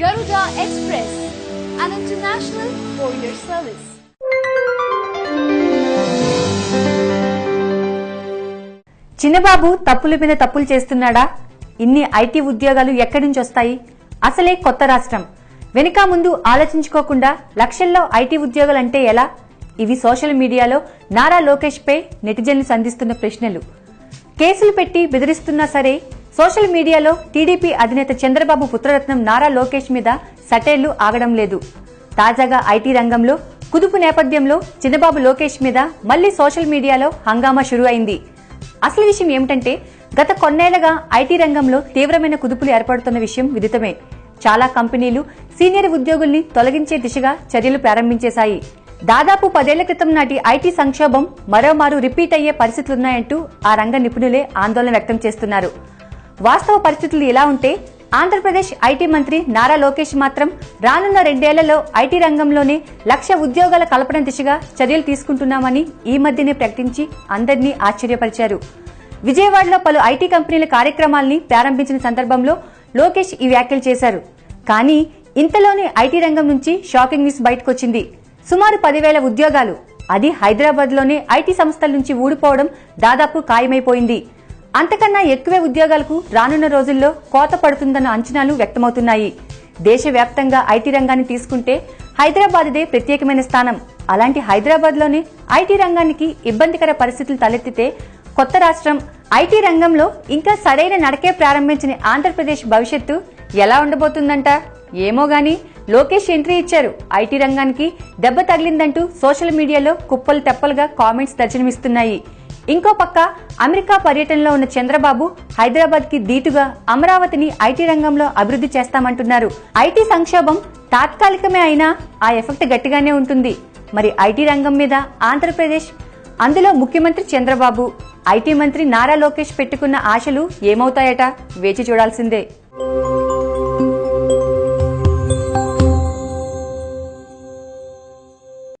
Garuda Express, an international courier service. చిన్నబాబు తప్పుల మీద తప్పులు చేస్తున్నాడా? ఇన్ని ఐటీ ఉద్యోగాలు ఎక్కడి నుంచి వస్తాయి? అసలే కొత్త రాష్ట్రం. వెనుక ముందు ఆలోచించుకోకుండా లక్షల్లో ఐటీ ఉద్యోగాలంటే ఎలా? ఇవి సోషల్ మీడియాలో నారా లోకేష్ పై నెటిజన్లు సంధిస్తున్న ప్రశ్నలు. కేసులు పెట్టి బెదిరిస్తున్నా సరే సోషల్ మీడియాలో టీడీపీ అధినేత చంద్రబాబు పుత్రరత్నం నారా లోకేష్ మీద సటైర్లు ఆగడం లేదు. తాజాగా ఐటీ రంగంలో కుదుపు నేపథ్యంలో చంద్రబాబు లోకేష్ మీద మళ్ళీ సోషల్ మీడియాలో హంగామా షురు అయింది అసలు విషయం ఏమిటంటే గత కొన్నేళ్ళుగా ఐటీ రంగంలో తీవ్రమైన కుదుపులు ఏర్పడుతున్న విషయం విదితమే. చాలా కంపెనీలు సీనియర్ ఉద్యోగుల్ని తొలగించే దిశగా చర్యలు ప్రారంభించేశాయి. దాదాపు పదేళ్ళ క్రితం నాటి ఐటీ సంక్షోభం మరోమారు రిపీట్ అయ్యే పరిస్థితులున్నాయంటూ ఆ రంగ నిపుణులే ఆందోళన వ్యక్తం చేస్తున్నారు. వాస్తవ పరిస్థితులు ఎలా ఉంటే ఆంధ్రప్రదేశ్ ఐటీ మంత్రి నారా లోకేష్ మాత్రం రానున్న రెండేళ్ళలో ఐటీ రంగంలోనే లక్ష ఉద్యోగాల కల్పన దిశగా చర్యలు తీసుకుంటున్నామని ఈ మధ్యనే ప్రకటించి అందరినీ ఆశ్చర్యపరిచారు. విజయవాడలో పలు ఐటీ కంపెనీల కార్యక్రమాల్ని ప్రారంభించిన సందర్భంలో లోకేష్ ఈ వ్యాఖ్యలు చేశారు. కానీ ఇంతలోనే ఐటీ రంగం నుంచి షాకింగ్ న్యూస్ బయటకొచ్చింది. సుమారు పదివేల ఉద్యోగాలు. అది హైదరాబాద్లోనే ఐటీ సంస్థల నుంచి ఊడిపోవడం దాదాపు ఖాయమైపోయింది. అంతకన్నా ఎక్కువే ఉద్యోగాలకు రానున్న రోజుల్లో కోత పడుతుందన్న అంచనాలు వ్యక్తమవుతున్నాయి. దేశవ్యాప్తంగా ఐటీ రంగాన్ని తీసుకుంటే హైదరాబాద్దే ప్రత్యేకమైన స్థానం. అలాంటి హైదరాబాద్లోనే ఐటీ రంగానికి ఇబ్బందికర పరిస్థితులు తలెత్తితే కొత్త రాష్ట్రం ఐటీ రంగంలో ఇంకా సరైన నడకే ప్రారంభించిన ఆంధ్రప్రదేశ్ భవిష్యత్తు ఎలా ఉండబోతుందంట? ఏమో గాని లోకేష్ ఎంట్రీ ఇచ్చారు. ఐటీ రంగానికి దెబ్బ తగిలిందంటూ సోషల్ మీడియాలో కుప్పలు తెప్పలుగా కామెంట్స్ దర్శనమిస్తున్నాయి. ఇంకో పక్క అమెరికా పర్యటనలో ఉన్న చంద్రబాబు హైదరాబాద్కి దీటుగా అమరావతిని ఐటీ రంగంలో అభివృద్ధి చేస్తామంటున్నారు. ఐటీ సంక్షోభం తాత్కాలికమే అయినా ఆ ఎఫెక్ట్ గట్టిగానే ఉంటుంది. మరి ఐటీ రంగం మీద ఆంధ్రప్రదేశ్ అందులో ముఖ్యమంత్రి చంద్రబాబు ఐటీ మంత్రి నారా లోకేష్ పెట్టుకున్న ఆశలు ఏమవుతాయట? వేచి చూడాల్సిందే.